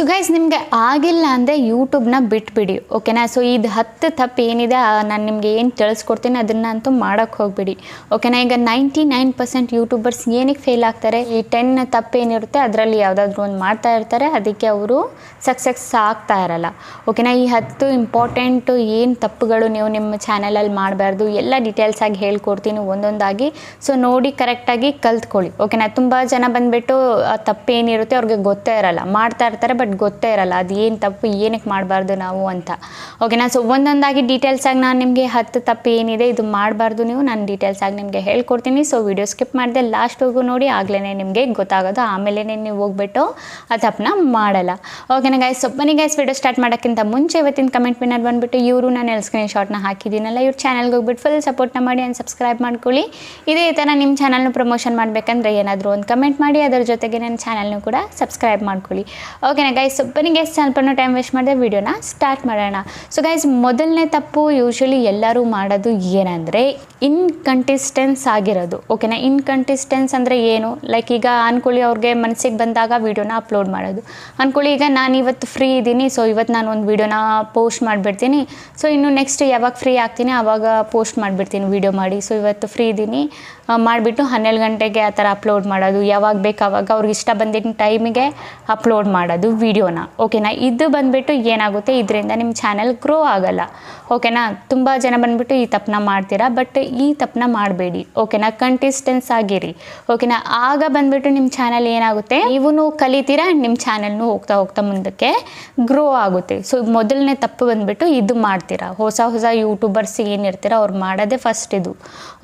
So guys ನಿಮಗೆ ಆಗಿಲ್ಲ ಅಂದರೆ ಯೂಟ್ಯೂಬ್ನ ಬಿಟ್ಬಿಡಿ ಓಕೆನಾ ಸೊ ಇದು ಹತ್ತು ತಪ್ಪು ಏನಿದೆ ನಾನು ನಿಮಗೆ ಏನು ತಿಳಿಸ್ಕೊಡ್ತೀನಿ ಅದನ್ನು ಅಂತೂ ಮಾಡೋಕ್ಕೆ ಹೋಗ್ಬಿಡಿ ಓಕೆನಾ ಈಗ ನೈಂಟಿ ನೈನ್ ಪರ್ಸೆಂಟ್ ಯೂಟ್ಯೂಬರ್ಸ್ ಏನಕ್ಕೆ ಫೇಲ್ ಆಗ್ತಾರೆ? ಈ ಟೆನ್ ತಪ್ಪು ಏನಿರುತ್ತೆ, ಅದರಲ್ಲಿ ಯಾವುದಾದ್ರೂ ಒಂದು ಮಾಡ್ತಾ ಇರ್ತಾರೆ, ಅದಕ್ಕೆ ಅವರು ಸಕ್ಸಸ್ ಆಗ್ತಾ ಇರಲ್ಲ ಓಕೆನಾ ಈ ಹತ್ತು ಇಂಪಾರ್ಟೆಂಟು ಏನು ತಪ್ಪುಗಳು ನೀವು ನಿಮ್ಮ ಚಾನಲಲ್ಲಿ ಮಾಡಬಾರ್ದು, ಎಲ್ಲ ಡೀಟೇಲ್ಸ್ ಆಗಿ ಹೇಳ್ಕೊಡ್ತೀನಿ ಒಂದೊಂದಾಗಿ ಸೊ ನೋಡಿ ಕರೆಕ್ಟಾಗಿ ಕಲ್ತ್ಕೊಳ್ಳಿ ಓಕೆನಾ ತುಂಬ ಜನ ಬಂದುಬಿಟ್ಟು ತಪ್ಪು ಏನಿರುತ್ತೆ, ಅವ್ರಿಗೆ ಗೊತ್ತೇ ಇರಲ್ಲ, ಮಾಡ್ತಾ ಇರ್ತಾರೆ ಬಟ್ ಗೊತ್ತೇ ಇರಲ್ಲ, ಅದು ಏನು ತಪ್ಪು ಏನಕ್ಕೆ ಮಾಡಬಾರ್ದು ನಾವು ಅಂತ. ಓಕೆನಾ ಸೊ ಒಂದೊಂದಾಗಿ ಡೀಟೇಲ್ಸಾಗಿ ನಾನು ನಿಮಗೆ ಹತ್ತು ತಪ್ಪು ಏನಿದೆ ಇದು ಮಾಡಬಾರ್ದು ನೀವು, ನಾನು ಡೀಟೇಲ್ಸಾಗಿ ನಿಮಗೆ ಹೇಳ್ಕೊಡ್ತೀನಿ. ಸೊ ವಿಡಿಯೋ ಸ್ಕಿಪ್ ಮಾಡಿದೆ ಲಾಸ್ಟ್ವರೆಗೂ ನೋಡಿ ಆಗಲೇ ನಿಮಗೆ ಗೊತ್ತಾಗೋದು. ಆಮೇಲೆ ನೀವು ಹೋಗ್ಬಿಟ್ಟು ಆ ತಪ್ಪನ್ನ ಮಾಡಲ್ಲ. ಓಕೆನಾ ಗಾಯ್ಸ್ ಬನ್ನಿ ಗೈಸ್ ವಿಡಿಯೋ ಸ್ಟಾರ್ಟ್ ಮಾಡೋಕ್ಕಿಂತ ಮುಂಚೆ ಇವತ್ತಿನ ಕಮೆಂಟ್ ವಿನ್ನರ್ ಬಂದುಬಿಟ್ಟು ಇವರು ನಾನು ಎಲ್ ಸ್ಕ್ರೀನ್ ಶಾಟ್ನ ಹಾಕಿದ್ದೀನಲ್ಲ, ಇವ್ರ ಚಾನಲ್ಗೆ ಹೋಗ್ಬಿಟ್ಟು ಫುಲ್ ಸಪೋರ್ಟ್ನ ಮಾಡಿ ಆ್ಯಂಡ್ ಸಬ್ಸ್ಕ್ರೈಬ್ ಮಾಡ್ಕೊಳ್ಳಿ. ಇದೇ ಥರ ನಿಮ್ಮ ಚಾನಲ್ನ ಪ್ರಮೋಷನ್ ಮಾಡಬೇಕಂದ್ರೆ ಏನಾದರೂ ಒಂದು ಕಮೆಂಟ್ ಮಾಡಿ, ಅದರ ಜೊತೆಗೆ ನನ್ನ ಚಾನಲ್ನು ಕೂಡ ಸಬ್ಸ್ಕ್ರೈಬ್ ಮಾಡ್ಕೊಳ್ಳಿ. ಓಕೆನಾ ಗೈಸ್ ಒಬ್ಬನಿಗೆ ಸ್ವಲ್ಪ ಟೈಮ್ ವೇಸ್ಟ್ ಮಾಡಿದೆ ವಿಡಿಯೋನ ಸ್ಟಾರ್ಟ್ ಮಾಡೋಣ. ಸೊ ಗೈಸ್ ಮೊದಲನೇ ತಪ್ಪು ಯೂಶ್ವಲಿ ಎಲ್ಲರೂ ಮಾಡೋದು ಏನಂದರೆ ಇನ್ಕಂಟಿಸ್ಟೆನ್ಸ್ ಆಗಿರೋದು. ಓಕೆನಾ ಇನ್ಕಂಟಿಸ್ಟೆನ್ಸ್ ಅಂದರೆ ಏನು? ಲೈಕ್ ಈಗ ಅನ್ಕೊಳ್ಳಿ ಅವ್ರಿಗೆ ಮನಸ್ಸಿಗೆ ಬಂದಾಗ ವೀಡಿಯೋನ ಅಪ್ಲೋಡ್ ಮಾಡೋದು. ಅನ್ಕೊಳ್ಳಿ ಈಗ ನಾನು ಇವತ್ತು ಫ್ರೀ ಇದ್ದೀನಿ ಸೊ ಇವತ್ತು ನಾನು ಒಂದು ವೀಡಿಯೋನ ಪೋಸ್ಟ್ ಮಾಡಿಬಿಡ್ತೀನಿ. ಸೊ ಇನ್ನು ನೆಕ್ಸ್ಟ್ ಯಾವಾಗ ಫ್ರೀ ಆಗ್ತೀನಿ ಆವಾಗ ಪೋಸ್ಟ್ ಮಾಡಿಬಿಡ್ತೀನಿ ವೀಡಿಯೋ ಮಾಡಿ. ಸೊ ಇವತ್ತು ಫ್ರೀ ಇದ್ದೀನಿ ಮಾಡಿಬಿಟ್ಟು ಹನ್ನೆರಡು ಗಂಟೆಗೆ ಆ ಥರ ಅಪ್ಲೋಡ್ ಮಾಡೋದು. ಯಾವಾಗ ಬೇಕು ಆವಾಗ ಅವ್ರಿಗೆ ಇಷ್ಟ ಬಂದಿದ್ದ ಟೈಮಿಗೆ ಅಪ್ಲೋಡ್ ಮಾಡೋದು ವೀಡಿಯೋನ. ಓಕೆನಾ ಇದು ಬಂದುಬಿಟ್ಟು ಏನಾಗುತ್ತೆ? ಇದರಿಂದ ನಿಮ್ಮ ಚಾನೆಲ್ ಗ್ರೋ ಆಗಲ್ಲ. ಓಕೆನಾ ತುಂಬ ಜನ ಬಂದುಬಿಟ್ಟು ಈ ತಪ್ಪನ್ನ ಮಾಡ್ತೀರಾ? ಬಟ್ ಈ ತಪ್ಪನ್ನ ಮಾಡಬೇಡಿ. ಓಕೆನಾ ಕಂಟೆಸ್ಟೆನ್ಸ್ ಆಗಿರಿ. ಓಕೆನಾ ಆಗ ಬಂದ್ಬಿಟ್ಟು ನಿಮ್ಮ ಚಾನಲ್ ಏನಾಗುತ್ತೆ? ನೀವು ಕಲಿತೀರಾ? ನಿಮ್ಮ ಚಾನಲ್ನು ಹೋಗ್ತಾ ಹೋಗ್ತಾ ಮುಂದಕ್ಕೆ ಗ್ರೋ ಆಗುತ್ತೆ. ಸೊ ಮೊದಲನೇ ತಪ್ಪು ಬಂದ್ಬಿಟ್ಟು ಇದು ಮಾಡ್ತೀರಾ? ಹೊಸ ಹೊಸ ಯೂಟ್ಯೂಬರ್ಸ್ ಏನಿರ್ತೀರ ಅವ್ರು ಮಾಡೋದೇ ಫಸ್ಟ್ ಇದು.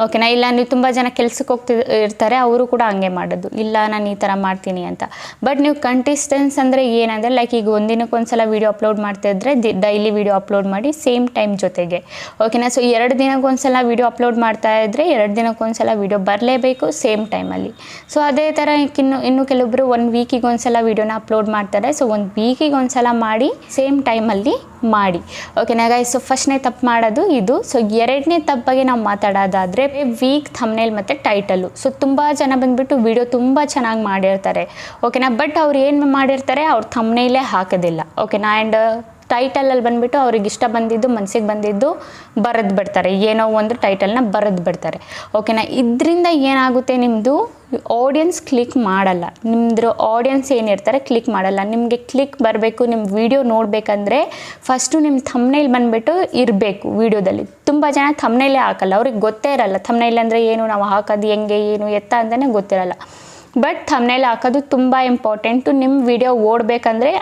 ಓಕೆನಾ ಇಲ್ಲ ನೀವು ತುಂಬ ಜನ ಕೆಲ್ಸಕ್ಕೆ ಹೋಗ್ತಿ ಇರ್ತಾರೆ, ಅವರು ಕೂಡ ಹಂಗೆ ಮಾಡೋದು. ಇಲ್ಲ, ನಾನು ಈ ಥರ ಮಾಡ್ತೀನಿ ಅಂತ. ಬಟ್ ನೀವು ಕಂಟೆಸ್ಟೆನ್ಸ್ ಅಂದರೆ ಏನಂದರೆ ಲೈಕ್ ಈಗ ಒಂದಿನಕ್ಕೆ ಒಂದ್ಸಲ ವೀಡಿಯೋ ಅಪ್ಲೋಡ್ ಮಾಡ್ತಾ ಇದ್ರೆ ಡೈಲಿ ವೀಡಿಯೋ ಅಪ್ಲೋಡ್ ಮಾಡಿ ಸೇಮ್ ಟೈಮ್ ಜೊತೆಗೆ. ಓಕೆನಾ ಸೊ ಎರಡು ದಿನಕ್ಕೊಂದ್ಸಲ ವೀಡಿಯೋ ಅಪ್ಲೋಡ್ ಮಾಡ್ತಾ ಇದ್ದರೆ ಎರಡು ದಿನಕ್ಕೊಂದ್ಸಲ ವೀಡಿಯೋ ಬರಲೇಬೇಕು ಸೇಮ್ ಟೈಮಲ್ಲಿ ಸೊ ಅದೇ ಥರ ಇನ್ನು ಇನ್ನು ಕೆಲವೊಬ್ಬರು ಒಂದು ವೀಕಿಗೆ ಒಂದ್ಸಲ ವೀಡಿಯೋನ ಅಪ್ಲೋಡ್ ಮಾಡ್ತಾರೆ. ಸೊ ಒಂದು ವೀಕಿಗೆ ಒಂದ್ಸಲ ಮಾಡಿ ಸೇಮ್ ಟೈಮಲ್ಲಿ ಮಾಡಿ. ಓಕೆನಾ ಗೈಸ್ ಸೊ ಫಸ್ಟ್ನೇ ತಪ್ಪು ಮಾಡೋದು ಇದು. ಸೊ ಎರಡನೇ ತಪ್ಪಾಗಿ ನಾವು ಮಾತಾಡೋದಾದರೆ ವೀಕ್ ಥಮ್ನೇಲ್ ಮತ್ತು ಟೈಟಲು ಸೊ ತುಂಬ ಜನ ಬಂದುಬಿಟ್ಟು ವಿಡಿಯೋ ತುಂಬ ಚೆನ್ನಾಗಿ ಮಾಡಿರ್ತಾರೆ. ಓಕೆನಾ ಬಟ್ ಅವ್ರು ಏನು ಮಾಡಿರ್ತಾರೆ, ಅವ್ರು ಥಮ್ನೇಲೇ ಹಾಕೋದಿಲ್ಲ. ಓಕೆನಾ ಆ್ಯಂಡ್ ಟೈಟಲಲ್ಲಿ ಬಂದುಬಿಟ್ಟು ಅವ್ರಿಗೆ ಇಷ್ಟ ಬಂದಿದ್ದು ಮನಸ್ಸಿಗೆ ಬಂದಿದ್ದು ಬರೆದು ಬಿಡ್ತಾರೆ. ಏನೋ ಒಂದು ಟೈಟಲ್ನ ಬರೆದು ಬಿಡ್ತಾರೆ. ಓಕೆನಾ ಇದರಿಂದ ಏನಾಗುತ್ತೆ ನಿಮ್ಮದು ಆಡಿಯನ್ಸ್ ಕ್ಲಿಕ್ ಮಾಡಲ್ಲ. ನಿಮ್ಮದ್ರ ಆಡಿಯನ್ಸ್ ಏನಿರ್ತಾರೆ ಕ್ಲಿಕ್ ಮಾಡಲ್ಲ. ನಿಮಗೆ ಕ್ಲಿಕ್ ಬರಬೇಕು ನಿಮ್ಮ ವಿಡಿಯೋ ನೋಡಬೇಕಂದ್ರೆ ಫಸ್ಟು ನಿಮ್ಮ ಥಮ್ನೈಲ್ ಬಂದುಬಿಟ್ಟು ಇರಬೇಕು ವಿಡಿಯೋದಲ್ಲಿ ತುಂಬ ಜನ ಥಮ್ನೈಲೇ ಹಾಕಲ್ಲ. ಅವ್ರಿಗೆ ಗೊತ್ತೇ ಇರಲ್ಲ. ಥಮ್ನೈಲ್ ಅಂದರೆ ಏನು? ನಾವು ಹಾಕೋದು ಹೆಂಗೆ, ಏನು, ಎತ್ತ ಅಂತಲೇ ಗೊತ್ತಿರಲ್ಲ. ಬಟ್ ಥಮ್ನೈಲ್ ಹಾಕೋದು ತುಂಬ ಇಂಪಾರ್ಟೆಂಟು ನಿಮ್ಮ ವಿಡಿಯೋ ಓಡಬೇಕಂದ್ರೆ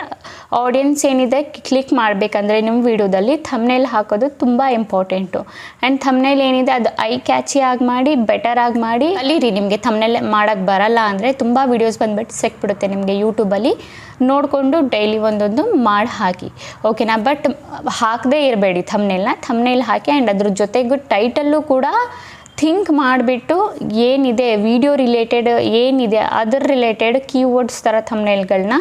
ಆಡಿಯನ್ಸ್ ಏನಿದೆ ಕ್ಲಿಕ್ ಮಾಡಬೇಕಂದ್ರೆ ನಿಮ್ಮ ವಿಡಿಯೋದಲ್ಲಿ ಥಮ್ನೈಲ್ ಹಾಕೋದು ತುಂಬ ಇಂಪಾರ್ಟೆಂಟು ಆ್ಯಂಡ್ ಥಮ್ನೈಲ್ ಏನಿದೆ, ಅದು ಐ ಕ್ಯಾಚಿ ಆಗಿ ಮಾಡಿ ಬೆಟರ್ ಆಗಿ ಮಾಡಿ. ಅಲ್ಲಿರಿ, ನಿಮಗೆ ಥಮ್ನೈಲ್ ಮಾಡೋಕ್ಕೆ ಬರಲ್ಲ ಅಂದರೆ ತುಂಬ ವೀಡಿಯೋಸ್ ಬಂದುಬಿಟ್ಟು ಸಿಕ್ಬಿಡುತ್ತೆ ನಿಮಗೆ ಯೂಟ್ಯೂಬಲ್ಲಿ ನೋಡಿಕೊಂಡು ಡೈಲಿ ಒಂದೊಂದು ಮಾಡಿ ಹಾಕಿ. ಓಕೆನಾ ಬಟ್ ಹಾಕದೇ ಇರಬೇಡಿ ಥಮ್ನೇಲ್ನ ಥಮ್ನೇಲ್ ಹಾಕಿ ಆ್ಯಂಡ್ ಅದ್ರ ಜೊತೆಗೂ ಟೈಟಲ್ಲು ಕೂಡ ಥಿಂಕ್ ಮಾಡಿಬಿಟ್ಟು ಏನಿದೆ ವಿಡಿಯೋ ರಿಲೇಟೆಡ್ ಏನಿದೆ ಅದರ ರಿಲೇಟೆಡ್ ಕೀವರ್ಡ್ಸ್ ಥರ ಥಮ್ನೇಲ್ಗಳನ್ನ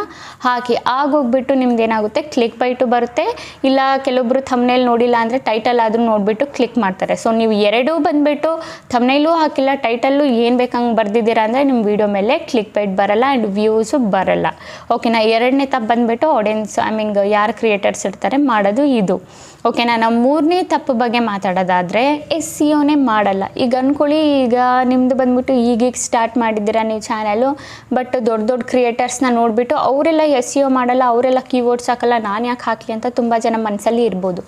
ಹಾಕಿ. ಆಗೋಗ್ಬಿಟ್ಟು ನಿಮ್ದು ಏನಾಗುತ್ತೆ ಕ್ಲಿಕ್ ಬೈಟು ಬರುತ್ತೆ. ಇಲ್ಲ, ಕೆಲವೊಬ್ರು ಥಮ್ನೇಲ್ ನೋಡಿಲ್ಲ ಅಂದರೆ ಟೈಟಲ್ ಆದರೂ ನೋಡಿಬಿಟ್ಟು ಕ್ಲಿಕ್ ಮಾಡ್ತಾರೆ. ಸೊ ನೀವು ಎರಡೂ ಬಂದುಬಿಟ್ಟು ಥಮ್ನೇಲೂ ಹಾಕಿಲ್ಲ ಟೈಟಲ್ಲು ಏನು ಬೇಕಂಗೆ ಬರ್ದಿದ್ದೀರಾ ಅಂದರೆ ನಿಮ್ಮ ವಿಡಿಯೋ ಮೇಲೆ ಕ್ಲಿಕ್ ಬೈಟ್ ಬರಲ್ಲ ಆ್ಯಂಡ್ ವ್ಯೂಸು ಬರಲ್ಲ. ಓಕೆನಾ ಎರಡನೇ ತಪ್ಪು ಬಂದುಬಿಟ್ಟು ಆಡಿಯನ್ಸ್ ಐ ಮೀನ್ ಯಾರು ಕ್ರಿಯೇಟರ್ಸ್ ಇರ್ತಾರೆ ಮಾಡೋದು ಇದು. ಓಕೆನಾ ನಾವು ಮೂರನೇ ತಪ್ಪು ಬಗ್ಗೆ ಮಾತಾಡೋದಾದರೆ ಎಸ್ ಸಿ ಒನೇ ಮಾಡಲ್ಲ. ಈಗ ಅಂದ್ಕೊಳ್ಳಿ ಈಗ ನಿಮ್ಮದು ಬಂದ್ಬಿಟ್ಟು ಈಗೀಗ ಸ್ಟಾರ್ಟ್ ಮಾಡಿದ್ದೀರಾ ನೀವು ಚಾನಲು ಬಟ್ ದೊಡ್ಡ ದೊಡ್ಡ ಕ್ರಿಯೇಟರ್ಸ್ನ ನೋಡಿಬಿಟ್ಟು ಅವರೆಲ್ಲ ಎಸ್ ಸಿ ಒ ಮಾಡಲ್ಲ, ಅವರೆಲ್ಲ ಕೀವರ್ಡ್ಸ್ ಹಾಕಲ್ಲ, ನಾನು ಯಾಕೆ ಹಾಕಲಿ ಅಂತ ತುಂಬ ಜನ ಮನಸ್ಸಲ್ಲಿ ಇರ್ಬೋದು.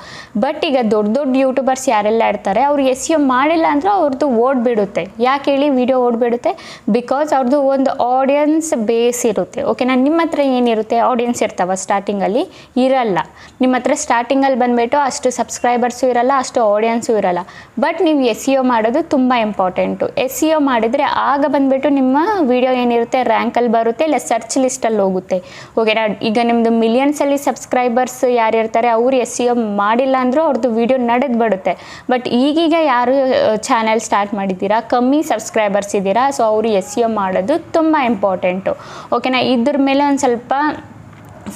ಬಟ್ ಈಗ ದೊಡ್ಡ ದೊಡ್ಡ ಯೂಟ್ಯೂಬರ್ಸ್ ಯಾರೆಲ್ಲ ಇರ್ತಾರೆ, ಅವ್ರು ಎಸ್ ಸಿ ಒ ಮಾಡಿಲ್ಲ ಅಂದ್ರೆ ಅವ್ರದ್ದು ಓಡ್ಬಿಡುತ್ತೆ ಯಾಕೆ ಹೇಳಿ ವಿಡಿಯೋ ಓಡ್ಬಿಡುತ್ತೆ ಬಿಕಾಸ್ ಅವ್ರದ್ದು ಒಂದು ಆಡಿಯನ್ಸ್ ಬೇಸ್ ಇರುತ್ತೆ. ಓಕೆನಾ ನಿಮ್ಮ ಹತ್ರ ಏನಿರುತ್ತೆ? ಆಡಿಯನ್ಸ್ ಇರ್ತಾವ ಸ್ಟಾರ್ಟಿಂಗಲ್ಲಿ ಇರಲ್ಲ. ನಿಮ್ಮ ಹತ್ರ ಸ್ಟಾರ್ಟಿಂಗಲ್ಲಿ ಬಂದುಬಿಟ್ಟು ಅಷ್ಟು ಸಬ್ಸ್ಕ್ರೈಬರ್ಸು ಇರಲ್ಲ, ಅಷ್ಟು ಆಡಿಯನ್ಸು ಇರಲ್ಲ. ಬಟ್ ನೀವು ಎಸ್ ಸಿ ಒ ಮಾಡೋದು ತುಂಬ ಇಂಪಾರ್ಟೆಂಟು ಎಸ್ ಸಿ ಒ ಮಾಡಿದರೆ ಆಗ ಬಂದುಬಿಟ್ಟು ನಿಮ್ಮ ವಿಡಿಯೋ ಏನಿರುತ್ತೆ ರ್ಯಾಂಕಲ್ಲಿ ಬರುತ್ತೆ, ಇಲ್ಲ ಸರ್ಚ್ ಲಿಸ್ಟಲ್ಲಿ ಹೋಗುತ್ತೆ. ಓಕೆನಾ ಈಗ ನಿಮ್ಮದು ಮಿಲಿಯನ್ಸಲ್ಲಿ ಸಬ್ಸ್ಕ್ರೈಬರ್ಸ್ ಯಾರು ಇರ್ತಾರೆ, ಅವರು ಎಸ್ ಸಿ ಒ ಮಾಡಿಲ್ಲ ಅಂದರೂ ಅವ್ರದ್ದು ವಿಡಿಯೋ ನಡೆದು ಬಿಡುತ್ತೆ. ಬಟ್ ಈಗೀಗ ಯಾರು ಚಾನೆಲ್ ಸ್ಟಾರ್ಟ್ ಮಾಡಿದ್ದೀರಾ? ಕಮ್ಮಿ ಸಬ್ಸ್ಕ್ರೈಬರ್ಸ್ ಇದ್ದೀರಾ ಸೊ ಅವರು ಎಸ್ ಸಿ ಒ ಮಾಡೋದು ತುಂಬ ಇಂಪಾರ್ಟೆಂಟು ಓಕೆನಾ ಇದ್ರ ಮೇಲೆ ಒಂದು ಸ್ವಲ್ಪ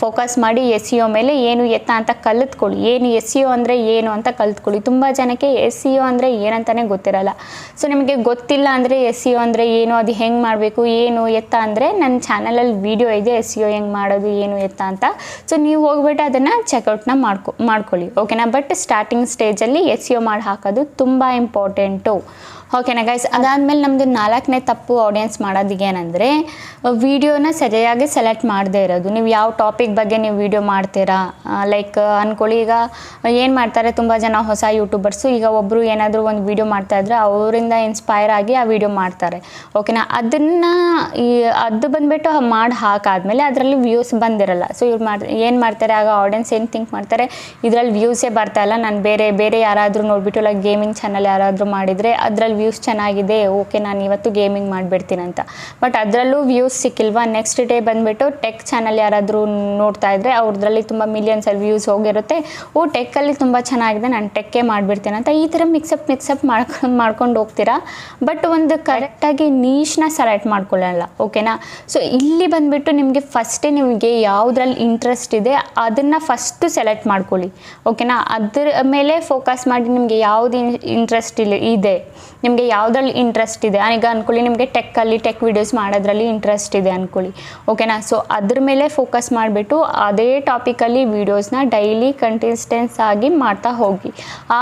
ಫೋಕಸ್ ಮಾಡಿ ಎಸ್ ಸಿ ಒ ಮೇಲೆ ಏನು ಎತ್ತ ಅಂತ ಕಲಿತ್ಕೊಳ್ಳಿ. ಏನು ಎಸ್ ಸಿ ಒ ಅಂದರೆ ಏನು ಅಂತ ಕಲಿತ್ಕೊಳ್ಳಿ. ತುಂಬ ಜನಕ್ಕೆ ಎಸ್ ಸಿ ಒ ಅಂದರೆ ಏನಂತಲೇ ಗೊತ್ತಿರಲ್ಲ. ಸೊ ನಿಮಗೆ ಗೊತ್ತಿಲ್ಲ ಅಂದರೆ ಎಸ್ ಸಿ ಒ ಅಂದರೆ ಏನು, ಅದು ಹೆಂಗೆ ಮಾಡಬೇಕು, ಏನು ಎತ್ತ ಅಂದರೆ ನನ್ನ ಚಾನಲಲ್ಲಿ ವೀಡಿಯೋ ಇದೆ ಎಸ್ ಸಿ ಒ ಹೆಂಗೆ ಮಾಡೋದು, ಏನು ಎತ್ತ ಅಂತ. ಸೊ ನೀವು ಹೋಗ್ಬಿಟ್ಟು ಅದನ್ನು ಚೆಕ್ಔಟ್ನ ಮಾಡ್ಕೊ, ಮಾಡ್ಕೊಳ್ಳಿ ಓಕೆನಾ ಬಟ್ ಸ್ಟಾರ್ಟಿಂಗ್ ಸ್ಟೇಜಲ್ಲಿ ಎಸ್ ಸಿ ಒ ಮಾಡಿ ಹಾಕೋದು ತುಂಬ ಇಂಪಾರ್ಟೆಂಟು ಓಕೆನಾ ಗೈಸ್ ಅದಾದಮೇಲೆ ನಮ್ಮದು ನಾಲ್ಕನೇ ತಪ್ಪು ಆಡಿಯನ್ಸ್ ಮಾಡೋದಿಗೆ ಏನಂದರೆ ವೀಡಿಯೋನ ಸರಿಯಾಗಿ ಸೆಲೆಕ್ಟ್ ಮಾಡದೇ ಇರೋದು. ನೀವು ಯಾವ ಟಾಪಿಕ್ ಬಗ್ಗೆ ನೀವು ವೀಡಿಯೋ ಮಾಡ್ತೀರಾ? ಲೈಕ್ ಅಂದ್ಕೊಳ್ಳಿ ಈಗ ಏನು ಮಾಡ್ತಾರೆ ತುಂಬ ಜನ ಹೊಸ ಯೂಟ್ಯೂಬರ್ಸು ಈಗ ಒಬ್ಬರು ಏನಾದರೂ ಒಂದು ವೀಡಿಯೋ ಮಾಡ್ತಾ ಇದ್ರೆ ಅವರಿಂದ ಇನ್ಸ್ಪೈರ್ ಆಗಿ ಆ ವೀಡಿಯೋ ಮಾಡ್ತಾರೆ. ಓಕೆನಾ ಅದನ್ನು ಈ, ಅದು ಬಂದುಬಿಟ್ಟು ಮಾಡಿ ಹಾಕಾದ್ಮೇಲೆ ಅದರಲ್ಲಿ ವ್ಯೂಸ್ ಬಂದಿರಲ್ಲ. ಸೊ ಇವ್ರು ಮಾಡಿ, ಏನು ಮಾಡ್ತಾರೆ? ಆಗ ಆಡಿಯನ್ಸ್ ಏನು ಥಿಂಕ್ ಮಾಡ್ತಾರೆ? ಇದರಲ್ಲಿ ವ್ಯೂಸೇ ಬರ್ತಾ ಇಲ್ಲ. ನಾನು ಬೇರೆ ಬೇರೆ ಯಾರಾದರೂ ನೋಡಿಬಿಟ್ಟು ಲೈಕ್ ಗೇಮಿಂಗ್ ಚಾನಲ್ ಯಾರಾದರೂ ಮಾಡಿದರೆ ಅದರಲ್ಲಿ ವ್ಯೂಸ್ ಚೆನ್ನಾಗಿದೆ ಓಕೆ ನಾನು ಇವತ್ತು ಗೇಮಿಂಗ್ ಮಾಡಿಬಿಡ್ತೀನಿ ಅಂತ. ಬಟ್ ಅದರಲ್ಲೂ ವ್ಯೂಸ್ ಸಿಕ್ಕಿಲ್ವಾ? ನೆಕ್ಸ್ಟ್ ಡೇ ಬಂದುಬಿಟ್ಟು ಟೆಕ್ ಚಾನಲ್ ಯಾರಾದರೂ ನೋಡ್ತಾ ಇದ್ದರೆ ಅವ್ರದ್ರಲ್ಲಿ ತುಂಬ ಮಿಲಿಯನ್ಸಲ್ಲಿ ವ್ಯೂಸ್ ಹೋಗಿರುತ್ತೆ. ಓ ಟೆಕ್ಕಲ್ಲಿ ತುಂಬ ಚೆನ್ನಾಗಿದೆ, ನಾನು ಟೆಕ್ಕೇ ಮಾಡಿಬಿಡ್ತೀನಿ ಅಂತ. ಈ ಥರ ಮಿಕ್ಸಪ್ ಮಿಕ್ಸಪ್ ಮಾಡ್ಕೊಂಡು ಮಾಡ್ಕೊಂಡು ಹೋಗ್ತೀರಾ? ಬಟ್ ಒಂದು ಕರೆಕ್ಟಾಗಿ ನೀಶ್ನ ಸೆಲೆಕ್ಟ್ ಮಾಡ್ಕೊಳ್ಳಲ್ಲ ಓಕೆನಾ ಸೊ ಇಲ್ಲಿ ಬಂದುಬಿಟ್ಟು ನಿಮಗೆ ಫಸ್ಟೇ ನಿಮಗೆ ಯಾವುದ್ರಲ್ಲಿ ಇಂಟ್ರೆಸ್ಟ್ ಇದೆ, ಅದನ್ನು ಫಸ್ಟು ಸೆಲೆಕ್ಟ್ ಮಾಡ್ಕೊಳ್ಳಿ ಓಕೆನಾ ಅದ್ರ ಮೇಲೆ ಫೋಕಸ್ ಮಾಡಿ ನಿಮಗೆ ಯಾವುದು ಇಂಟ್ರೆಸ್ಟ್ ಇಲ್ಲ ಇದೆ? ನಿಮಗೆ ಯಾವುದ್ರಲ್ಲಿ ಇಂಟ್ರೆಸ್ಟ್ ಇದೆ? ಈಗ ಅಂದ್ಕೊಳ್ಳಿ ನಿಮಗೆ ಟೆಕ್ಕಲ್ಲಿ ಟೆಕ್ ವೀಡಿಯೋಸ್ ಮಾಡೋದ್ರಲ್ಲಿ ಇಂಟ್ರೆಸ್ಟ್ ಇದೆ ಅಂದ್ಕೊಳ್ಳಿ ಓಕೆನಾ ಸೊ ಅದ್ರ ಮೇಲೆ ಫೋಕಸ್ ಮಾಡಿಬಿಟ್ಟು ಅದೇ ಟಾಪಿಕಲ್ಲಿ ವೀಡಿಯೋಸ್ನ ಡೈಲಿ ಕಂಟಿಸ್ಟೆನ್ಸ್ ಆಗಿ ಮಾಡ್ತಾ ಹೋಗಿ.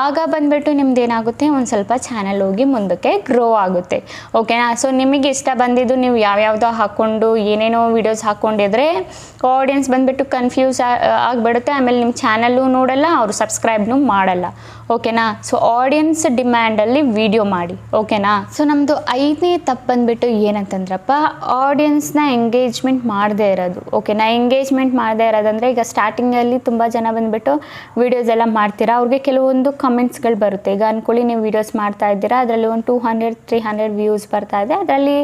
ಆಗ ಬಂದುಬಿಟ್ಟು ನಿಮ್ದು ಏನಾಗುತ್ತೆ? ಒಂದು ಸ್ವಲ್ಪ ಚಾನಲ್ ಹೋಗಿ ಮುಂದಕ್ಕೆ ಗ್ರೋ ಆಗುತ್ತೆ. ಓಕೆನಾ ಸೊ ನಿಮಗೆ ಇಷ್ಟ ಬಂದಿದ್ದು ನೀವು ಯಾವ್ಯಾವುದೋ ಹಾಕ್ಕೊಂಡು ಏನೇನೋ ವೀಡಿಯೋಸ್ ಹಾಕ್ಕೊಂಡಿದ್ರೆ ಆಡಿಯನ್ಸ್ ಬಂದುಬಿಟ್ಟು ಕನ್ಫ್ಯೂಸ್ ಆಗಿಬಿಡುತ್ತೆ. ಆಮೇಲೆ ನಿಮ್ಮ ಚಾನಲ್ಲು ನೋಡಲ್ಲ, ಅವರು ಸಬ್ಸ್ಕ್ರೈಬ್ನು ಮಾಡಲ್ಲ. ಓಕೆನಾ? ಸೊ ಆಡಿಯನ್ಸ್ ಡಿಮ್ಯಾಂಡಲ್ಲಿ ವಿಡಿಯೋ ಮಾಡಿ, ಓಕೆನಾ? ಸೊ ನಮ್ಮದು ಐದನೇ ತಪ್ಪು ಬಂದುಬಿಟ್ಟು ಏನಂತಂದ್ರಪ್ಪ ಆಡಿಯನ್ಸ್ನ ಎಂಗೇಜ್ಮೆಂಟ್ ಮಾಡದೇ ಇರೋದು, ಓಕೆನಾ? ಎಂಗೇಜ್ಮೆಂಟ್ ಮಾಡದೇ ಇರೋದಂದರೆ ಈಗ ಸ್ಟಾರ್ಟಿಂಗಲ್ಲಿ ತುಂಬ ಜನ ಬಂದುಬಿಟ್ಟು ವೀಡಿಯೋಸ್ ಎಲ್ಲ ಮಾಡ್ತೀರಾ? ಅವ್ರಿಗೆ ಕೆಲವೊಂದು ಕಮೆಂಟ್ಸ್ಗಳು ಬರುತ್ತೆ. ಈಗ ಅಂದ್ಕೊಳ್ಳಿ ನೀವು ವೀಡಿಯೋಸ್ ಮಾಡ್ತಾ ಇದ್ದೀರಾ, ಅದರಲ್ಲಿ ಒಂದು two hundred three hundred views ಬರ್ತಾ ಇದೆ. ಅದರಲ್ಲಿ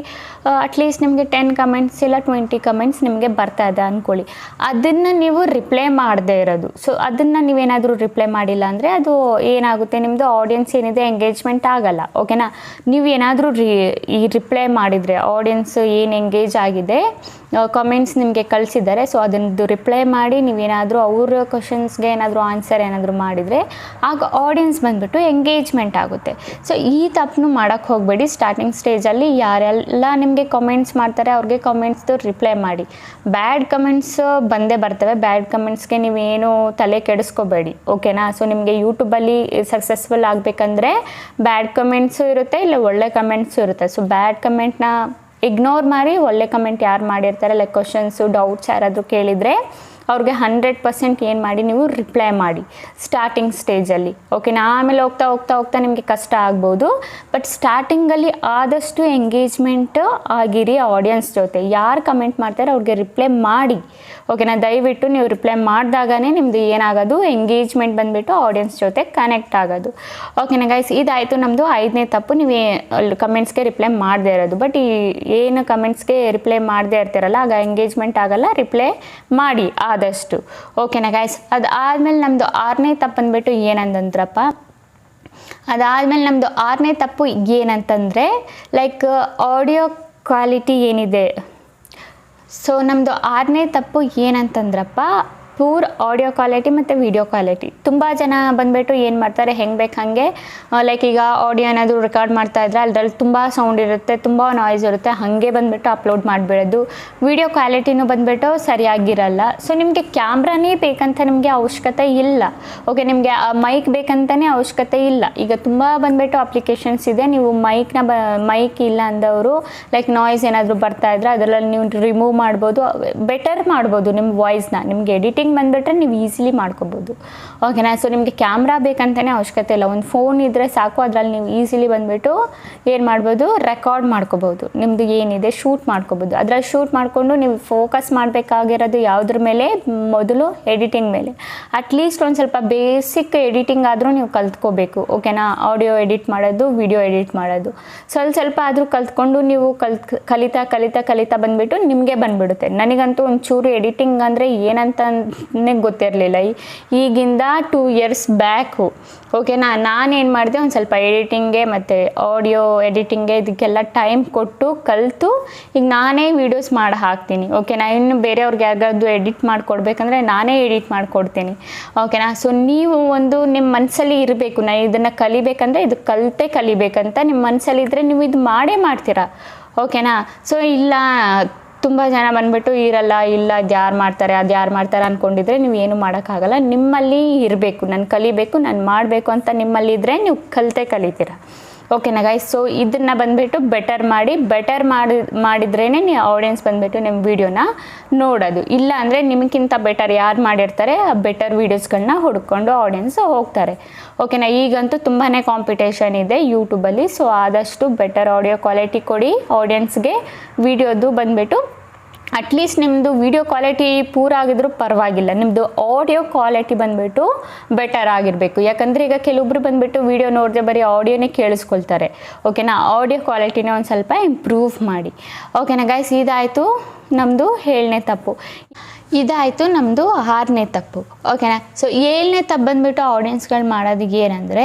ಅಟ್ಲೀಸ್ಟ್ ನಿಮಗೆ ಟೆನ್ ಕಮೆಂಟ್ಸ್ ಇಲ್ಲ ಟ್ವೆಂಟಿ ಕಮೆಂಟ್ಸ್ ನಿಮಗೆ ಬರ್ತಾ ಇದೆ ಅಂದ್ಕೊಳ್ಳಿ ಅದನ್ನು ನೀವು ರಿಪ್ಲೈ ಮಾಡದೇ ಇರೋದು. ಸೊ ಅದನ್ನು ನೀವೇನಾದರೂ ರಿಪ್ಲೈ ಮಾಡಿಲ್ಲ ಅಂದರೆ ಅದು ಏನಾಗುತ್ತೆ ನಿಮ್ಮದು ಆಡಿಯನ್ಸ್ ಏನಿದೆ ಎಂಗೇಜ್ಮೆಂಟ್ ಆಗಲ್ಲ ಓಕೆನಾ ನೀವು ಏನಾದರೂ ರಿ ಈ ರಿಪ್ಲೈ ಮಾಡಿದರೆ ಆಡಿಯನ್ಸ್ ಏನು ಎಂಗೇಜ್ ಆಗಿದೆ ಕಾಮೆಂಟ್ಸ್ ನಿಮಗೆ ಕಳಿಸಿದ್ದಾರೆ. ಸೊ ಅದನ್ನು ರಿಪ್ಲೈ ಮಾಡಿ, ನೀವೇನಾದರೂ ಅವ್ರ ಕ್ವಶನ್ಸ್ಗೆ ಏನಾದರೂ ಆನ್ಸರ್ ಏನಾದರೂ ಮಾಡಿದರೆ, ಆಗ ಆಡಿಯನ್ಸ್ ಬಂದುಬಿಟ್ಟು ಎಂಗೇಜ್ಮೆಂಟ್ ಆಗುತ್ತೆ. ಸೊ ಈ ತಪ್ಪನ್ನು ಮಾಡೋಕ್ಕೆ ಹೋಗಬೇಡಿ. ಸ್ಟಾರ್ಟಿಂಗ್ ಸ್ಟೇಜಲ್ಲಿ ಯಾರೆಲ್ಲ ನಿಮಗೆ ಕಮೆಂಟ್ಸ್ ಮಾಡ್ತಾರೆ, ಅವ್ರಿಗೆ ಕಮೆಂಟ್ಸ್ದು ರಿಪ್ಲೈ ಮಾಡಿ. ಬ್ಯಾಡ್ ಕಮೆಂಟ್ಸ್ ಬಂದೇ ಬರ್ತವೆ. ಬ್ಯಾಡ್ ಕಮೆಂಟ್ಸ್ಗೆ ನೀವೇನು ತಲೆ ಕೆಡಿಸ್ಕೋಬೇಡಿ. ಓಕೆನಾ ಸೊ ನಿಮಗೆ ಯೂಟ್ಯೂಬಲ್ಲಿ ಸಕ್ಸಸ್ಫುಲ್ ಆಗಬೇಕಂದ್ರೆ ಬ್ಯಾಡ್ ಕಮೆಂಟ್ಸು ಇರುತ್ತೆ, ಇಲ್ಲ ಒಳ್ಳೆ ಕಮೆಂಟ್ಸು ಇರುತ್ತೆ. ಸೊ ಬ್ಯಾಡ್ ಕಮೆಂಟ್ನ ಇಗ್ನೋರ್ ಮಾಡಿ ಒಳ್ಳೆ ಕಮೆಂಟ್ ಯಾರು ಮಾಡಿರ್ತಾರೆ ಲೈಕ್ ಕ್ವಶನ್ಸು ಡೌಟ್ಸ್ ಯಾರಾದರೂ ಕೇಳಿದರೆ. ಅವ್ರಿಗೆ ಹಂಡ್ರೆಡ್ ಪರ್ಸೆಂಟ್ ಏನು ಮಾಡಿ ನೀವು ರಿಪ್ಲೈ ಮಾಡಿ ಸ್ಟಾರ್ಟಿಂಗ್ ಸ್ಟೇಜಲ್ಲಿ ಓಕೆನಾ ಆಮೇಲೆ ಹೋಗ್ತಾ ಹೋಗ್ತಾ ಹೋಗ್ತಾ ನಿಮಗೆ ಕಷ್ಟ ಆಗ್ಬೋದು ಬಟ್ ಸ್ಟಾರ್ಟಿಂಗಲ್ಲಿ ಆದಷ್ಟು ಎಂಗೇಜ್ಮೆಂಟ್ ಆಗಿರಿ ಆಡಿಯನ್ಸ್ ಜೊತೆ. ಯಾರು ಕಮೆಂಟ್ ಮಾಡ್ತಾರೆ ಅವ್ರಿಗೆ ರಿಪ್ಲೈ ಮಾಡಿ. ಓಕೆನಾ ದಯವಿಟ್ಟು ನೀವು ರಿಪ್ಲೈ ಮಾಡಿದಾಗನೇ ನಿಮ್ಮದು ಏನಾಗೋದು ಎಂಗೇಜ್ಮೆಂಟ್ ಬಂದುಬಿಟ್ಟು ಆಡಿಯನ್ಸ್ ಜೊತೆ ಕನೆಕ್ಟ್ ಆಗೋದು. ಓಕೆನಾ ಗೈಸ್ ಇದಾಯಿತು ನಮ್ಮದು ಐದನೇ ತಪ್ಪು. ನೀವು ಕಮೆಂಟ್ಸ್ಗೆ ರಿಪ್ಲೈ ಮಾಡದೇ ಇರೋದು. ಬಟ್ ಈ ಏನು ಕಮೆಂಟ್ಸ್ಗೆ ರಿಪ್ಲೈ ಮಾಡದೇ ಇರ್ತೀರಲ್ಲ, ಆಗ ಎಂಗೇಜ್ಮೆಂಟ್ ಆಗಲ್ಲ ರಿಪ್ಲೈ ಮಾಡಿ. ಆದಷ್ಟು. ಓಕೆನಾ ಅದು ಆದಮೇಲೆ ನಮ್ಮದು ಆರನೇ ತಪ್ಪು ಅಂದ್ಬಿಟ್ಟು ಏನಂದಂದ್ರಪ್ಪ? ಅದಾದಮೇಲೆ ನಮ್ಮದು ಆರನೇ ತಪ್ಪು ಏನಂತಂದರೆ ಲೈಕ್ ಆಡಿಯೋ ಕ್ವಾಲಿಟಿ ಏನಿದೆ? ಸೊ ನಮ್ಮದು ಆರನೇ ತಪ್ಪು ಏನಂತಂದ್ರಪ್ಪ ಪೂರ್ ಆಡಿಯೋ ಕ್ವಾಲಿಟಿ ಮತ್ತು ವಿಡಿಯೋ ಕ್ವಾಲಿಟಿ ತುಂಬ ಜನ ಬಂದುಬಿಟ್ಟು ಏನು ಮಾಡ್ತಾರೆ, ಹೆಂಗೆ ಬೇಕು ಹಾಗೆ ಲೈಕ್ ಈಗ ಆಡಿಯೋ ಏನಾದರೂ ರೆಕಾರ್ಡ್ ಮಾಡ್ತಾ ಇದ್ರೆ ಅದರಲ್ಲಿ ತುಂಬ ಸೌಂಡ್ ಇರುತ್ತೆ, ತುಂಬ ನಾಯ್ಸ್ ಇರುತ್ತೆ, ಹಾಗೆ ಬಂದುಬಿಟ್ಟು ಅಪ್ಲೋಡ್ ಮಾಡಿಬಿಡೋದು. ವಿಡಿಯೋ ಕ್ವಾಲಿಟಿನೂ ಬಂದುಬಿಟ್ಟು ಸರಿಯಾಗಿರಲ್ಲ. ಸೊ ನಿಮಗೆ ಕ್ಯಾಮ್ರಾನೇ ಬೇಕಂತ ನಿಮಗೆ ಅವಶ್ಯಕತೆ ಇಲ್ಲ. ಓಕೆ ನಿಮಗೆ ಮೈಕ್ ಬೇಕಂತಲೇ ಅವಶ್ಯಕತೆ ಇಲ್ಲ. ಈಗ ತುಂಬ ಬಂದುಬಿಟ್ಟು ಅಪ್ಲಿಕೇಶನ್ಸ್ ಇದೆ. ನೀವು ಮೈಕ್ನ ಬ ಮೈಕ್ ಇಲ್ಲ ಅಂದವರು ಲೈಕ್ ನಾಯ್ಸ್ ಏನಾದರೂ ಬರ್ತಾ ಇದ್ರೆ ಅದರಲ್ಲಿ ನೀವು ರಿಮೂವ್ ಮಾಡ್ಬೋದು ಬೆಟರ್ ಮಾಡ್ಬೋದು ನಿಮ್ಮ ವಾಯ್ಸ್ನ ನಿಮಗೆ ಎಡಿಟಿಂಗ್ ಬಂದುಬಿಟ್ರೆ ನೀವು ಈಸಿಲಿ ಮಾಡ್ಕೋಬೋದು. ಓಕೆನಾ ಸೊ ನಿಮಗೆ ಕ್ಯಾಮ್ರಾ ಬೇಕಂತಲೇ ಅವಶ್ಯಕತೆ ಇಲ್ಲ. ಒಂದು ಫೋನ್ ಇದ್ದರೆ ಸಾಕು, ಅದರಲ್ಲಿ ನೀವು ಈಸಿಲಿ ಬಂದುಬಿಟ್ಟು ಏನು ಮಾಡ್ಬೋದು? ರೆಕಾರ್ಡ್ ಮಾಡ್ಕೋಬೋದು. ನಿಮ್ಮದು ಏನಿದೆ ಶೂಟ್ ಮಾಡ್ಕೋಬೋದು. ಅದರಲ್ಲಿ ಶೂಟ್ ಮಾಡಿಕೊಂಡು ನೀವು ಫೋಕಸ್ ಮಾಡಬೇಕಾಗಿರೋದು ಯಾವುದ್ರ ಮೇಲೆ? ಮೊದಲು ಎಡಿಟಿಂಗ್ ಮೇಲೆ. ಅಟ್ಲೀಸ್ಟ್ ಒಂದು ಸ್ವಲ್ಪ ಬೇಸಿಕ್ ಎಡಿಟಿಂಗ್ ಆದರೂ ನೀವು ಕಲ್ತ್ಕೋಬೇಕು. ಓಕೆನಾ ಆಡಿಯೋ ಎಡಿಟ್ ಮಾಡೋದು ವಿಡಿಯೋ ಎಡಿಟ್ ಮಾಡೋದು. ಸ್ವಲ್ಪ ಸ್ವಲ್ಪ ಆದರೂ ಕಲ್ತ್ಕೊಂಡು ನೀವು ಕಲ್ತ್, ಕಲಿತಾ ಕಲಿತಾ ಕಲಿತಾ ಬಂದುಬಿಟ್ಟು ನಿಮಗೆ ಬಂದುಬಿಡುತ್ತೆ. ನನಗಂತೂ ಒಂಚೂರು ಎಡಿಟಿಂಗ್ ಅಂದರೆ ಏನಂತ ನನಗೆ ಗೊತ್ತಿರಲಿಲ್ಲ. ಈಗಿಂದ ಟೂ ಇಯರ್ಸ್ ಬ್ಯಾಕು ಓಕೆನಾ ನಾನೇನು ಮಾಡಿದೆ, ಒಂದು ಸ್ವಲ್ಪ ಎಡಿಟಿಂಗ್ಗೆ ಮತ್ತು ಆಡಿಯೋ ಎಡಿಟಿಂಗ್ಗೆ ಇದಕ್ಕೆಲ್ಲ ಟೈಮ್ ಕೊಟ್ಟು ಕಲಿತು, ಈಗ ನಾನೇ ವೀಡಿಯೋಸ್ ಮಾಡಿ ಹಾಕ್ತೀನಿ. ಓಕೆನಾ ಇನ್ನು ಬೇರೆಯವ್ರಿಗೆ ಯಾರಿಗಾದ್ರು ಎಡಿಟ್ ಮಾಡಿಕೊಡ್ಬೇಕಂದ್ರೆ ನಾನೇ ಎಡಿಟ್ ಮಾಡಿಕೊಡ್ತೀನಿ. ಓಕೆನಾ ಸೊ ನೀವು ಒಂದು ನಿಮ್ಮ ಮನಸ್ಸಲ್ಲಿ ಇರಬೇಕು. ನಾ ಇದನ್ನು ಕಲಿಬೇಕಂದ್ರೆ ಇದು ಕಲಿತೇ ಕಲಿಬೇಕಂತ ನಿಮ್ಮ ಮನಸ್ಸಲ್ಲಿ ಇದ್ದರೆ ನೀವು ಇದು ಮಾಡೇ ಮಾಡ್ತೀರಾ. ಓಕೆನಾ ಸೊ ಇಲ್ಲ ತುಂಬ ಜನ ಬಂದ್ಬಿಟ್ಟು ಇರಲ್ಲ, ಇಲ್ಲ ಯಾರು ಮಾಡ್ತಾರೆ, ಅದು ಯಾರು ಮಾಡ್ತಾರೆ ಅಂದ್ಕೊಂಡಿದ್ರೆ ನೀವು ಏನು ಮಾಡೋಕ್ಕಾಗಲ್ಲ. ನಿಮ್ಮಲ್ಲಿ ಇರಬೇಕು, ನಾನು ಕಲಿಬೇಕು, ನಾನು ಮಾಡಬೇಕು ಅಂತ ನಿಮ್ಮಲ್ಲಿ ಇದ್ದರೆ ನೀವು ಕಲಿತೆ ಕಲಿತೀರ. ಓಕೆನಾ ಗೈಸ್ ಸೊ ಇದನ್ನ ಬಂದುಬಿಟ್ಟು ಬೆಟರ್ ಮಾಡಿ ಬೆಟರ್ ಮಾಡಿ ಮಾಡಿದ್ರೇ ನೀವು ಆಡಿಯನ್ಸ್ ಬಂದುಬಿಟ್ಟು ನಿಮ್ಮ ವೀಡಿಯೋನ ನೋಡೋದು. ಇಲ್ಲ ಅಂದರೆ ನಿಮಗಿಂತ ಬೆಟರ್ ಯಾರು ಮಾಡಿರ್ತಾರೆ ಆ ಬೆಟರ್ ವೀಡಿಯೋಸ್ಗಳನ್ನ ಹುಡ್ಕೊಂಡು ಆಡಿಯನ್ಸ್ ಹೋಗ್ತಾರೆ. ಓಕೆನಾ ಈಗಂತೂ ತುಂಬಾ ಕಾಂಪಿಟೇಷನ್ ಇದೆ ಯೂಟ್ಯೂಬಲ್ಲಿ ಸೊ ಆದಷ್ಟು ಬೆಟರ್ ಆಡಿಯೋ ಕ್ವಾಲಿಟಿ ಕೊಡಿ ಆಡಿಯನ್ಸ್ಗೆ ವೀಡಿಯೋದು ಬಂದುಬಿಟ್ಟು ಅಟ್ಲೀಸ್ಟ್ ನಿಮ್ಮದು ವಿಡಿಯೋ ಕ್ವಾಲಿಟಿ ಪೂರ ಆಗಿದ್ರೂ ಪರವಾಗಿಲ್ಲ. ನಿಮ್ಮದು ಆಡಿಯೋ ಕ್ವಾಲಿಟಿ ಬಂದುಬಿಟ್ಟು ಬೆಟರ್ ಆಗಿರಬೇಕು. ಯಾಕಂದರೆ ಈಗ ಕೆಲವೊಬ್ರು ಬಂದುಬಿಟ್ಟು ವಿಡಿಯೋ ನೋಡಿದ್ರೆ ಬರೀ ಆಡಿಯೋನೇ ಕೇಳಿಸ್ಕೊಳ್ತಾರೆ. ಓಕೆನಾ ಆಡಿಯೋ ಕ್ವಾಲಿಟಿನೇ ಒಂದು ಸ್ವಲ್ಪ ಇಂಪ್ರೂವ್ ಮಾಡಿ. ಓಕೆನಾ ಗೈಸ್ ಇದಾಯಿತು. ನಮ್ಮದು ಹೇಳನೇ ತಪ್ಪು. ಇದಾಯಿತು ನಮ್ಮದು ಆರನೇ ತಪ್ಪು. ಓಕೆನಾ ಸೊ ಏಳನೇ ತಪ್ಪು ಬಂದುಬಿಟ್ಟು ಆಡಿಯನ್ಸ್ಗಳು ಮಾಡೋದು ಏನಂದರೆ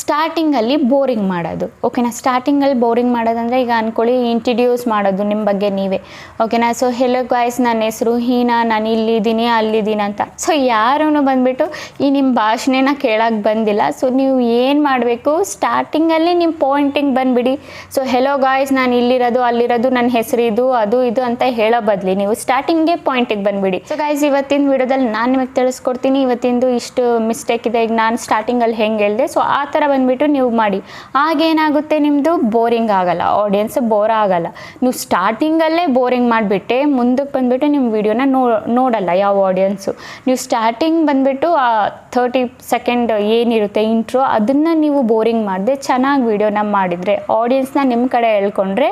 ಸ್ಟಾರ್ಟಿಂಗಲ್ಲಿ ಬೋರಿಂಗ್ ಮಾಡೋದು. ಓಕೆನಾ ಸ್ಟಾರ್ಟಿಂಗಲ್ಲಿ ಬೋರಿಂಗ್ ಮಾಡೋದಂದರೆ ಈಗ ಅಂದ್ಕೊಳ್ಳಿ ಇಂಟ್ರಡ್ಯೂಸ್ ಮಾಡೋದು ನಿಮ್ಮ ಬಗ್ಗೆ ನೀವೇ. ಓಕೆನಾ ಸೊ ಹೆಲೋ ಗಾಯ್ಸ್ ನನ್ನ ಹೆಸರು ಹೀನಾ, ನಾನು ಇಲ್ಲಿದ್ದೀನಿ, ಅಲ್ಲಿದ್ದೀನಿ ಅಂತ. ಸೊ ಯಾರೂ ಬಂದುಬಿಟ್ಟು ಈ ನಿಮ್ಮ ಭಾಷಣೆನ ಕೇಳೋಕ್ಕೆ ಬಂದಿಲ್ಲ. ಸೊ ನೀವು ಏನು ಮಾಡಬೇಕು? ಸ್ಟಾರ್ಟಿಂಗಲ್ಲಿ ನಿಮ್ಮ ಪಾಯಿಂಟಿಂಗ್ ಬಂದುಬಿಡಿ. ಸೊ ಹೆಲೋ ಗಾಯ್ಸ್ ನಾನು ಇಲ್ಲಿರೋದು, ಅಲ್ಲಿರೋದು ನನ್ನ ಹೆಸರು ಇದು, ಅದು ಇದು ಅಂತ ಹೇಳೋ ಬದಲಿ ನೀವು ಸ್ಟಾರ್ಟಿಂಗೇ ಪಾಯಿಂಟಿಗೆ ಬಂದುಬಿಡಿ. ಸೊ ಗೈಸ್ ಇವತ್ತಿನ ವಿಡಿಯೋದಲ್ಲಿ ನಾನು ನಿಮಗೆ ತಿಳಿಸ್ಕೊಡ್ತೀನಿ. ಇವತ್ತಿಂದು ಇಷ್ಟು ಮಿಸ್ಟೇಕ್ ಇದೆ. ಈಗ ನಾನು ಸ್ಟಾರ್ಟಿಂಗಲ್ಲಿ ಹೆಂಗೆ ಹೇಳಿದೆ? ಸೊ ಆ ಥರ ಬಂದುಬಿಟ್ಟು ನೀವು ಮಾಡಿ. ಆಗೇನಾಗುತ್ತೆ ನಿಮ್ಮದು ಬೋರಿಂಗ್ ಆಗಲ್ಲ. ಆಡಿಯನ್ಸ್ ಬೋರ್ ಆಗಲ್ಲ. ನೀವು ಸ್ಟಾರ್ಟಿಂಗಲ್ಲೇ ಬೋರಿಂಗ್ ಮಾಡಿಬಿಟ್ಟೆ ಮುಂದಕ್ಕೆ ಬಂದುಬಿಟ್ಟು ನಿಮ್ಮ ವಿಡಿಯೋನ ನೋ ನೋಡಲ್ಲ ಯಾವ ಆಡಿಯನ್ಸು ನೀವು ಸ್ಟಾರ್ಟಿಂಗ್ ಬಂದುಬಿಟ್ಟು ಆ ಥರ್ಟಿ ಸೆಕೆಂಡ್ ಏನಿರುತ್ತೆ ಇಂಟ್ರೋ ಅದನ್ನು ನೀವು ಬೋರಿಂಗ್ ಮಾಡಿದೆ, ಚೆನ್ನಾಗಿ ವಿಡಿಯೋನ ಮಾಡಿದರೆ ಆಡಿಯನ್ಸ್ನ ನಿಮ್ಮ ಕಡೆ ಎಳ್ಕೊಂಡ್ರೆ,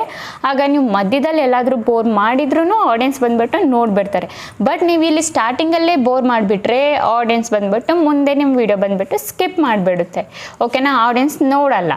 ಆಗ ನೀವು ಮಧ್ಯದಲ್ಲಿ ಎಲ್ಲಾದರೂ ಬೋರ್ ಮಾಡಿದ್ರೂ ಆಡಿಯನ್ಸ್ ಬಂದುಬಿಟ್ಟು ನೋಡಿಬಿಡ್ತಾರೆ. ಬಟ್ ನೀವು ಇಲ್ಲಿ ಸ್ಟಾರ್ಟಿಂಗಲ್ಲೇ ಬೋರ್ ಮಾಡಿಬಿಟ್ರೆ ಆಡಿಯನ್ಸ್ ಬಂದುಬಿಟ್ಟು ಮುಂದೆ ನಿಮ್ಮ ವಿಡಿಯೋ ಬಂದುಬಿಟ್ಟು ಸ್ಕಿಪ್ ಮಾಡಿಬಿಡುತ್ತೆ. ಓಕೆನಾ ಆಡಿಯನ್ಸ್ ನೋಡಲ್ಲ.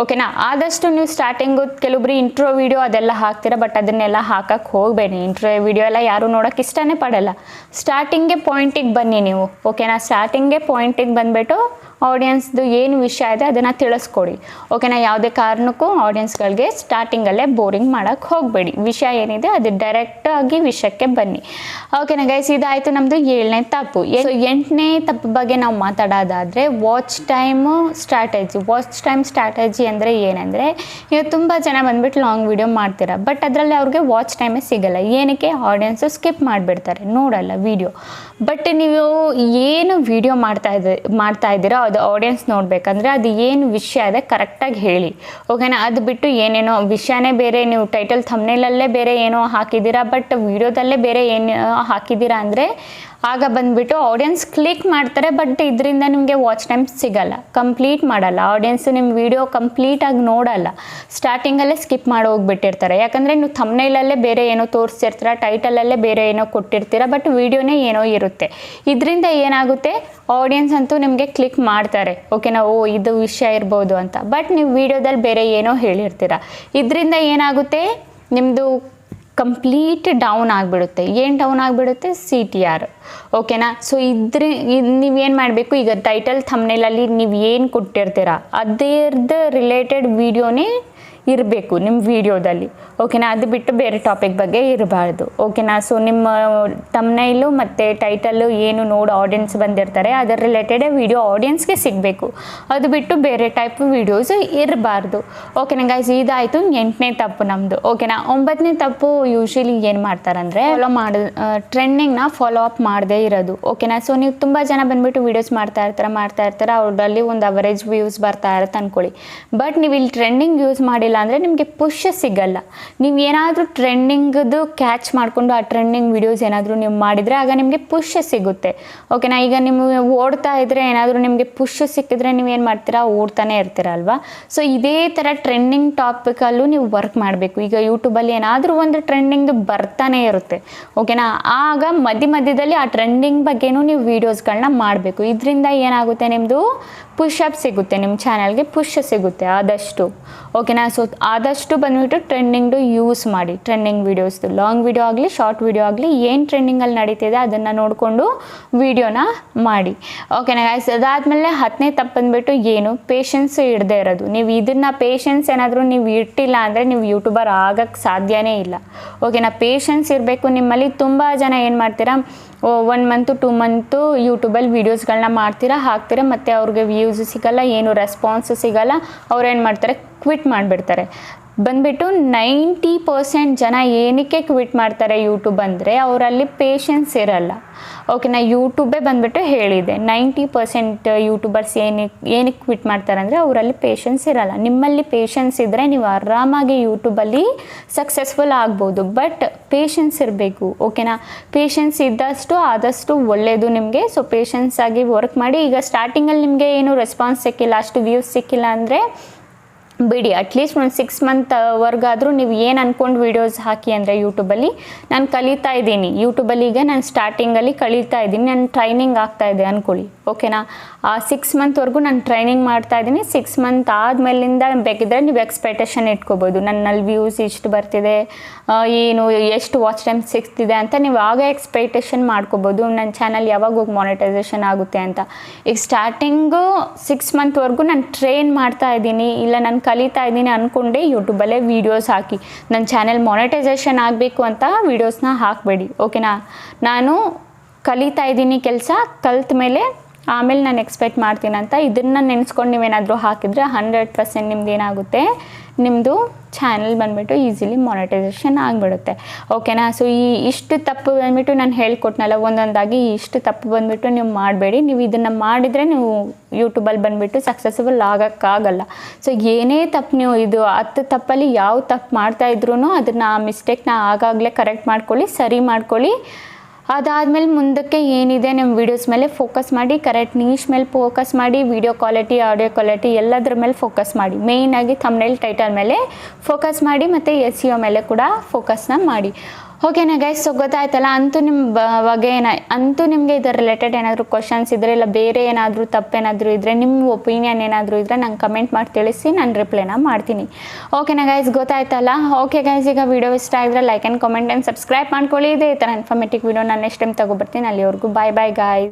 ಓಕೆನಾ ಆದಷ್ಟು ನೀವು ಸ್ಟಾರ್ಟಿಂಗು ಕೆಲವೊಬ್ರು ಇಂಟ್ರೋ ವಿಡಿಯೋ ಅದೆಲ್ಲ ಹಾಕ್ತೀರಾ ಬಟ್ ಅದನ್ನೆಲ್ಲ ಹಾಕಕ್ಕೆ ಹೋಗಬೇಡಿ. ಇಂಟ್ರೋ ವಿಡಿಯೋ ಎಲ್ಲ ಯಾರೂ ನೋಡೋಕೆ ಇಷ್ಟನೇ ಪಡಲ್ಲ. ಸ್ಟಾರ್ಟಿಂಗ್ಗೆ ಪಾಯಿಂಟಿಗೆ ಬನ್ನಿ ನೀವು. ಓಕೆನಾ ಸ್ಟಾರ್ಟಿಂಗ್ಗೆ ಪಾಯಿಂಟಿಗೆ ಬಂದುಬಿಟ್ಟು ಆಡಿಯನ್ಸ್ದು ಏನು ವಿಷಯ ಇದೆ ಅದನ್ನು ತಿಳಿಸ್ಕೊಡಿ. ಓಕೆನಾ ಯಾವುದೇ ಕಾರಣಕ್ಕೂ ಆಡಿಯನ್ಸ್ಗಳಿಗೆ ಸ್ಟಾರ್ಟಿಂಗಲ್ಲೇ ಬೋರಿಂಗ್ ಮಾಡೋಕ್ಕೆ ಹೋಗಬೇಡಿ. ವಿಷಯ ಏನಿದೆ ಅದು ಡೈರೆಕ್ಟಾಗಿ ವಿಷಯಕ್ಕೆ ಬನ್ನಿ. ಓಕೆನಾ ಗೈಸ್ ಇದಾಯಿತು ನಮ್ಮದು ಏಳನೇ ತಪ್ಪು. ಎಂಟನೇ ತಪ್ಪು ಬಗ್ಗೆ ನಾವು ಮಾತಾಡೋದಾದರೆ watch time strategy watch time strategy ಅಂದರೆ ಏನಂದರೆ ಈಗ ತುಂಬ ಜನ ಬಂದುಬಿಟ್ಟು ಲಾಂಗ್ ವಿಡಿಯೋ ಮಾಡ್ತೀರಾ ಬಟ್ ಅದರಲ್ಲಿ ಅವ್ರಿಗೆ ವಾಚ್ ಟೈಮೇ ಸಿಗಲ್ಲ. ಏನಕ್ಕೆ? ಆಡಿಯನ್ಸು ಸ್ಕಿಪ್ ಮಾಡಿಬಿಡ್ತಾರೆ. ನೋಡಲ್ಲ ವಿಡಿಯೋ ಬಟ್ ನೀವು ಏನು ವಿಡಿಯೋ ಮಾಡ್ತಾ ಇದ್ದ ಮಾಡ್ತಾ ಇದ್ದೀರೋ ಅದು ಆಡಿಯನ್ಸ್ ನೋಡಬೇಕಂದ್ರೆ ಅದು ಏನು ವಿಷಯ ಇದೆ ಕರೆಕ್ಟಾಗಿ ಹೇಳಿ. ಓಕೆನಾ ಅದು ಬಿಟ್ಟು ಏನೇನೋ ವಿಷಯನೇ ಬೇರೆ, ನೀವು ಟೈಟಲ್ ಥಮ್ನೇಲಲ್ಲೇ ಬೇರೆ ಏನೋ ಹಾಕಿದ್ದೀರಾ ಬಟ್ ವಿಡಿಯೋದಲ್ಲೇ ಬೇರೆ ಏನು ಹಾಕಿದ್ದೀರಾ ಅಂದರೆ ಆಗ ಬಂದುಬಿಟ್ಟು ಆಡಿಯನ್ಸ್ ಕ್ಲಿಕ್ ಮಾಡ್ತಾರೆ ಬಟ್ ಇದರಿಂದ ನಿಮಗೆ ವಾಚ್ ಟೈಮ್ ಸಿಗಲ್ಲ. ಕಂಪ್ಲೀಟ್ ಮಾಡಲ್ಲ. ಆಡಿಯನ್ಸ್ ನಿಮ್ಮ ವಿಡಿಯೋ ಕಂಪ್ಲೀಟಾಗಿ ನೋಡಲ್ಲ. ಸ್ಟಾರ್ಟಿಂಗಲ್ಲೇ ಸ್ಕಿಪ್ ಮಾಡಿ ಹೋಗ್ಬಿಟ್ಟಿರ್ತಾರೆ. ಯಾಕಂದರೆ ನೀವು ಥಮ್ನೈಲಲ್ಲೇ ಬೇರೆ ಏನೋ ತೋರಿಸಿರ್ತೀರ ಟೈಟಲಲ್ಲೇ ಬೇರೆ ಏನೋ ಕೊಟ್ಟಿರ್ತೀರ ಬಟ್ ವಿಡಿಯೋನೇ ಏನೋ ಇರುತ್ತೆ? ಇದರಿಂದ ಏನಾಗುತ್ತೆ? ಆಡಿಯನ್ಸ್ ಅಂತೂ ನಿಮಗೆ ಕ್ಲಿಕ್ ಮಾಡ್ತಾರೆ. ಓಕೆನಾ ಓ, ಇದು ವಿಷಯ ಇರ್ಬೋದು ಅಂತ. ಬಟ್ ನೀವು ವಿಡಿಯೋದಲ್ಲಿ ಬೇರೆ ಏನೋ ಹೇಳಿರ್ತೀರ. ಇದರಿಂದ ಏನಾಗುತ್ತೆ? ನಿಮ್ಮದು ಕಂಪ್ಲೀಟ್ ಡೌನ್ ಆಗಿಬಿಡುತ್ತೆ. ಏನು ಡೌನ್ ಆಗಿಬಿಡುತ್ತೆ? ಸಿ ಟಿ ಆರ್ ಓಕೆನಾ ಸೊ ಇದ್ರ ನೀವೇನು ಮಾಡಬೇಕು? ಈಗ ಟೈಟಲ್ ಥಮ್ನೇಲಲ್ಲಿ ನೀವು ಏನು ಕೊಟ್ಟಿರ್ತೀರ? ಅದೇರ್ದು ರಿಲೇಟೆಡ್ ವೀಡಿಯೋನೇ ಇರಬೇಕು ನಿಮ್ಮ ವಿಡಿಯೋದಲ್ಲಿ ಓಕೆನಾ ಅದು ಬಿಟ್ಟು ಬೇರೆ ಟಾಪಿಕ್ ಬಗ್ಗೆ ಇರಬಾರ್ದು. ಓಕೆನಾ ಸೊ ನಿಮ್ಮ ತಮ್ನೈಲು ಮತ್ತು ಟೈಟಲ್ಲು ಏನು ನೋಡಿ ಆಡಿಯನ್ಸ್ ಬಂದಿರ್ತಾರೆ, ಅದರ ರಿಲೇಟೆಡ್ ವಿಡಿಯೋ ಆಡಿಯನ್ಸ್ಗೆ ಸಿಗಬೇಕು. ಅದು ಬಿಟ್ಟು ಬೇರೆ ಟೈಪ್ ವೀಡಿಯೋಸ್ ಇರಬಾರ್ದು. ಓಕೆನಾ ಗೈಸ್ ಇದಾಯಿತು ಎಂಟನೇ ತಪ್ಪು ನಮ್ಮದು ಓಕೆನಾ ಒಂಬತ್ತನೇ ತಪ್ಪು ಯೂಶ್ವಲಿ ಏನು ಮಾಡ್ತಾರಂದರೆ ಫಾಲೋ ಮಾಡಿ ಟ್ರೆಂಡಿಂಗ್ನ ಫಾಲೋ ಅಪ್ ಮಾಡದೇ ಇರೋದು. ಓಕೆನಾ ಸೊ ನೀವು ತುಂಬ ಜನ ಬಂದುಬಿಟ್ಟು ವೀಡಿಯೋಸ್ ಮಾಡ್ತಾ ಇರ್ತಾರೆ ಮಾಡ್ತಾ ಇರ್ತಾರೆ, ಅವ್ರಲ್ಲಿ ಒಂದು ಅವರೇಜ್ ವ್ಯೂಸ್ ಬರ್ತಾ ಇರುತ್ತೆ ಅಂದ್ಕೊಳ್ಳಿ ಬಟ್ ನೀವು ಇಲ್ಲಿ ಟ್ರೆಂಡಿಂಗ್ ಯೂಸ್ ಮಾಡಿಲ್ಲ ಅಂದರೆ ನಿಮಗೆ ಪುಷ್ ಸಿಗಲ್ಲ. ನೀವು ಏನಾದರೂ ಟ್ರೆಂಡಿಂಗ್ದು ಕ್ಯಾಚ್ ಮಾಡಿಕೊಂಡು ಆ ಟ್ರೆಂಡಿಂಗ್ ವೀಡಿಯೋಸ್ ಏನಾದರೂ ನೀವು ಮಾಡಿದರೆ ಆಗ ನಿಮಗೆ ಪುಷ್ ಸಿಗುತ್ತೆ. ಓಕೆನಾ ಈಗ ನೀವು ಓಡ್ತಾ ಇದ್ದರೆ ಏನಾದರೂ ನಿಮಗೆ ಪುಷ್ ಸಿಕ್ಕಿದ್ರೆ ನೀವು ಏನು ಮಾಡ್ತೀರಾ? ಓಡ್ತಾನೆ ಇರ್ತೀರ ಅಲ್ವಾ? ಸೊ ಇದೇ ಥರ ಟ್ರೆಂಡಿಂಗ್ ಟಾಪಿಕಲ್ಲೂ ನೀವು ವರ್ಕ್ ಮಾಡಬೇಕು. ಈಗ ಯೂಟ್ಯೂಬಲ್ಲಿ ಏನಾದರೂ ಒಂದು ಟ್ರೆಂಡಿಂಗ್ದು ಬರ್ತಾನೆ ಇರುತ್ತೆ. ಓಕೆನಾ ಆಗ ಮಧ್ಯ ಮಧ್ಯದಲ್ಲಿ ಆ ಟ್ರೆಂಡಿಂಗ್ ಬಗ್ಗೆನೂ ನೀವು ವೀಡಿಯೋಸ್ಗಳನ್ನ ಮಾಡಬೇಕು. ಇದರಿಂದ ಏನಾಗುತ್ತೆ ನಿಮ್ಮದು ಪುಷ್ ಅಪ್ ಸಿಗುತ್ತೆ. ನಿಮ್ಮ ಚಾನಲ್ಗೆ ಪುಷ್ ಸಿಗುತ್ತೆ ಆದಷ್ಟು. ಓಕೆನಾ ಸೊ ಆದಷ್ಟು ಬಂದುಬಿಟ್ಟು ಟ್ರೆಂಡಿಂಗ್ದು ಯೂಸ್ ಮಾಡಿ. ಟ್ರೆಂಡಿಂಗ್ ವೀಡಿಯೋಸ್ದು ಲಾಂಗ್ ವೀಡಿಯೋ ಆಗಲಿ ಶಾರ್ಟ್ ವೀಡಿಯೋ ಆಗಲಿ, ಏನು ಟ್ರೆಂಡಿಂಗಲ್ಲಿ ನಡೀತಿದೆ ಅದನ್ನು ನೋಡಿಕೊಂಡು ವೀಡಿಯೋನ ಮಾಡಿ. ಓಕೆನಾ ಗಾಯ್ಸ್ ಅದಾದಮೇಲೆ ಹತ್ತನೇ ತಪ್ಪು ಬಂದುಬಿಟ್ಟು ಏನು? ಪೇಷನ್ಸ್ ಇಡದೇ ಇರೋದು. ನೀವು ಇದನ್ನು ಪೇಷನ್ಸ್ ಏನಾದರೂ ನೀವು ಇಟ್ಟಿಲ್ಲ ಅಂದರೆ ನೀವು ಯೂಟ್ಯೂಬರ್ ಆಗೋಕ್ಕೆ ಸಾಧ್ಯವೇ ಇಲ್ಲ. ಓಕೆನಾ ಪೇಷನ್ಸ್ ಇರಬೇಕು ನಿಮ್ಮಲ್ಲಿ. ತುಂಬ ಜನ ಏನು ಮಾಡ್ತೀರಾ? ಒನ್ ಮಂತು ಟೂ ಮಂತು ಯೂಟ್ಯೂಬಲ್ಲಿ ವೀಡಿಯೋಸ್ಗಳನ್ನ ಮಾಡ್ತೀರಾ, ಹಾಕ್ತೀರಾ, ಮತ್ತು ಅವ್ರಿಗೆ ವ್ಯೂಸ್ ಸಿಗಲ್ಲ, ಏನು ರೆಸ್ಪಾನ್ಸ್ ಸಿಗಲ್ಲ ಅವ್ರು ಏನು ಮಾಡ್ತಾರೆ ಕ್ವಿಟ್ ಮಾಡಿಬಿಡ್ತಾರೆ. ಬಂದ್ಬಿಟ್ಟು ನೈಂಟಿ ಪರ್ಸೆಂಟ್ ಜನ ಏನಕ್ಕೆ ಕ್ವಿಟ್ ಮಾಡ್ತಾರೆ ಯೂಟ್ಯೂಬ್ ಅಂದರೆ ಅವರಲ್ಲಿ ಪೇಷನ್ಸ್ ಇರಲ್ಲ. ಓಕೆ ನಾ ಯೂಟ್ಯೂಬೇ ಬಂದುಬಿಟ್ಟು ಹೇಳಿದೆ. ನೈಂಟಿ ಪರ್ಸೆಂಟ್ ಯೂಟ್ಯೂಬರ್ಸ್ ಏನಕ್ಕೆ ಏನಕ್ಕೆ ಕ್ವಿಟ್ ಮಾಡ್ತಾರೆ ಅಂದರೆ ಅವರಲ್ಲಿ ಪೇಷನ್ಸ್ ಇರಲ್ಲ. ನಿಮ್ಮಲ್ಲಿ ಪೇಷನ್ಸ್ ಇದ್ದರೆ ನೀವು ಆರಾಮಾಗಿ ಯೂಟ್ಯೂಬಲ್ಲಿ ಸಕ್ಸಸ್ಫುಲ್ ಆಗ್ಬೋದು. ಬಟ್ ಪೇಷನ್ಸ್ ಇರಬೇಕು ಓಕೆನಾ ಪೇಷನ್ಸ್ ಇದ್ದಷ್ಟು ಆದಷ್ಟು ಒಳ್ಳೆಯದು ನಿಮಗೆ. ಸೊ ಪೇಷನ್ಸ್ ಆಗಿ ವರ್ಕ್ ಮಾಡಿ. ಈಗ ಸ್ಟಾರ್ಟಿಂಗಲ್ಲಿ ನಿಮಗೆ ಏನು ರೆಸ್ಪಾನ್ಸ್ ಸಿಕ್ಕಿಲ್ಲ, ಅಷ್ಟು ವ್ಯೂಸ್ ಸಿಕ್ಕಿಲ್ಲ ಅಂದರೆ ಬಿಡಿ ಅಟ್ಲೀಸ್ಟ್ ಒಂದು ಸಿಕ್ಸ್ ಮಂತ್ ವರ್ಗಾದರೂ ನೀವು ಏನು ಅಂದ್ಕೊಂಡು ವೀಡಿಯೋಸ್ ಹಾಕಿ ಅಂದರೆ ಯೂಟ್ಯೂಬಲ್ಲಿ ನಾನು ಕಲಿತಾ ಇದ್ದೀನಿ. ಯೂಟ್ಯೂಬಲ್ಲಿ ಈಗ ನಾನು ಸ್ಟಾರ್ಟಿಂಗಲ್ಲಿ ಕಲಿತಾ ಇದ್ದೀನಿ. ನಾನು ಟ್ರೈನಿಂಗ್ ಆಗ್ತಾ ಇದೆ ಅಂದ್ಕೊಳ್ಳಿ ಓಕೆನಾ ಆ ಸಿಕ್ಸ್ ಮಂತ್ವರೆಗೂ ನಾನು ಟ್ರೈನಿಂಗ್ ಮಾಡ್ತಾ ಇದ್ದೀನಿ. ಸಿಕ್ಸ್ ಮಂತ್ ಆದಮೇಲಿಂದ ಬೇಕಿದ್ರೆ ನೀವು ಎಕ್ಸ್ಪೆಕ್ಟೇಷನ್ ಇಟ್ಕೋಬೋದು. ನನ್ನಲ್ಲಿ ವ್ಯೂಸ್ ಇಷ್ಟು ಬರ್ತಿದೆ ಏನು, ಎಷ್ಟು ವಾಚ್ ಟೈಮ್ ಸಿಕ್ತಿದೆ ಅಂತ ನೀವು ಆಗ ಎಕ್ಸ್ಪೆಕ್ಟೇಷನ್ ಮಾಡ್ಕೋಬೋದು. ನನ್ನ ಚಾನಲ್ ಯಾವಾಗ ಹೋಗಿ ಮಾನಿಟೈಸೇಷನ್ ಆಗುತ್ತೆ ಅಂತ. ಈಗ ಸ್ಟಾರ್ಟಿಂಗು ಸಿಕ್ಸ್ ಮಂತ್ವರೆಗೂ ನಾನು ಟ್ರೈನ್ ಮಾಡ್ತಾ ಇದ್ದೀನಿ. ಇಲ್ಲ, ನಾನು ಕಲಿತಾ ಇದ್ದೀನಿ ಅಂದ್ಕೊಂಡೆ ಯೂಟ್ಯೂಬಲ್ಲೇ ವೀಡಿಯೋಸ್ ಹಾಕಿ. ನನ್ನ ಚಾನೆಲ್ ಮಾನಿಟೈಸೇಷನ್ ಆಗಬೇಕು ಅಂತ ವೀಡಿಯೋಸ್ನ ಹಾಕಬೇಡಿ ಓಕೆನಾ ನಾನು ಕಲಿತಾ ಇದ್ದೀನಿ ಕೆಲಸ, ಕಲ್ತ ಮೇಲೆ ಆಮೇಲೆ ನಾನು ಎಕ್ಸ್ಪೆಕ್ಟ್ ಮಾಡ್ತೀನಿ ಅಂತ. ಇದನ್ನು ನೆನೆಸ್ಕೊಂಡು ನೀವೇನಾದರೂ ಹಾಕಿದರೆ ಹಂಡ್ರೆಡ್ ಪರ್ಸೆಂಟ್ ನಿಮ್ದು ಏನಾಗುತ್ತೆ ನಿಮ್ಮದು ಚಾನಲ್ ಬಂದುಬಿಟ್ಟು ಈಸಿಲಿ ಮಾನಿಟೈಸೇಷನ್ ಆಗಿಬಿಡುತ್ತೆ. ಓಕೆನಾ ಸೊ ಈ ಇಷ್ಟು ತಪ್ಪು ಬಂದುಬಿಟ್ಟು ನಾನು ಹೇಳ್ಕೊಟ್ನಲ್ಲ, ಒಂದೊಂದಾಗಿ ಇಷ್ಟು ತಪ್ಪು ಬಂದುಬಿಟ್ಟು ನೀವು ಮಾಡಬೇಡಿ. ನೀವು ಇದನ್ನು ಮಾಡಿದರೆ ನೀವು ಯೂಟ್ಯೂಬಲ್ಲಿ ಬಂದುಬಿಟ್ಟು ಸಕ್ಸಸ್ಫುಲ್ ಆಗೋಕ್ಕಾಗಲ್ಲ. ಸೊ ಏನೇ ತಪ್ಪು ನೀವು ಇದು ಹತ್ತು ತಪ್ಪಲ್ಲಿ ಯಾವ ತಪ್ಪು ಮಾಡ್ತಾ ಇದ್ರೂ ಅದನ್ನು ಆ ಮಿಸ್ಟೇಕ್ನ ಆಗಾಗಲೇ ಕರೆಕ್ಟ್ ಮಾಡ್ಕೊಳ್ಳಿ, ಸರಿ ಮಾಡ್ಕೊಳ್ಳಿ. ಅದಾದಮೇಲೆ ಮುಂದಕ್ಕೆ ಏನಿದೆ ನಿಮ್ಮ ವೀಡಿಯೋಸ್ ಮೇಲೆ ಫೋಕಸ್ ಮಾಡಿ ಕರೆಕ್ಟ್ ನೀಶ್ ಮೇಲೆ ಫೋಕಸ್ ಮಾಡಿ ವಿಡಿಯೋ ಕ್ವಾಲಿಟಿ ಆಡಿಯೋ ಕ್ವಾಲಿಟಿ ಎಲ್ಲದ್ರ ಮೇಲೆ ಫೋಕಸ್ ಮಾಡಿ. ಮೇಯ್ನಾಗಿ ತಮ್ಮನೇಲಿ ಟೈಟಲ್ ಮೇಲೆ ಫೋಕಸ್ ಮಾಡಿ ಮತ್ತು ಎಸ್ ಸಿ ಮೇಲೆ ಕೂಡ ಫೋಕಸ್ನ ಮಾಡಿ. ಓಕೆನಾ ಗೈಸ್ ಸೊ ಗೊತ್ತಾಯ್ತಲ್ಲ, ಅಂತೂ ನಿಮ್ಮ ಬಗ್ಗೆ ಏನ, ಅಂತೂ ನಿಮಗೆ ಇದರ ರಿಲೇಟೆಡ್ ಏನಾದರೂ ಕ್ವಶನ್ಸ್ ಇದ್ದರೆ ಇಲ್ಲ ಬೇರೆ ಏನಾದರೂ ತಪ್ಪೇನಾದರೂ ಇದ್ದರೆ ನಿಮ್ಮ ಒಪಿನಿಯನ್ ಏನಾದರೂ ಇದ್ದರೆ ನಂಗೆ ಕಮೆಂಟ್ ಮಾಡಿ ತಿಳಿಸಿ, ನಾನು ರಿಪ್ಲೈನ ಮಾಡ್ತೀನಿ. ಓಕೆನಾ ಗೈಸ್ ಗೊತ್ತಾಯ್ತಲ್ಲ? ಓಕೆ ಗೈಸ್ ಈಗ ವಿಡಿಯೋ ಇಷ್ಟ ಆಗಿದ್ರೆ like and comment and subscribe ಮಾಡ್ಕೊಳ್ಳಿ. ಇದೇ ಥರ ಇನ್ಫಾರ್ಮೇಟಿವ್ ವಿಡಿಯೋ ನಾನು ನೆಕ್ಸ್ಟ್ ಟೈಮ್ ತಗೊಬರ್ತೀನಿ. ಅಲ್ಲಿವರೆಗೂ ಬಾಯ್ ಬಾಯ್ ಗಾಯ್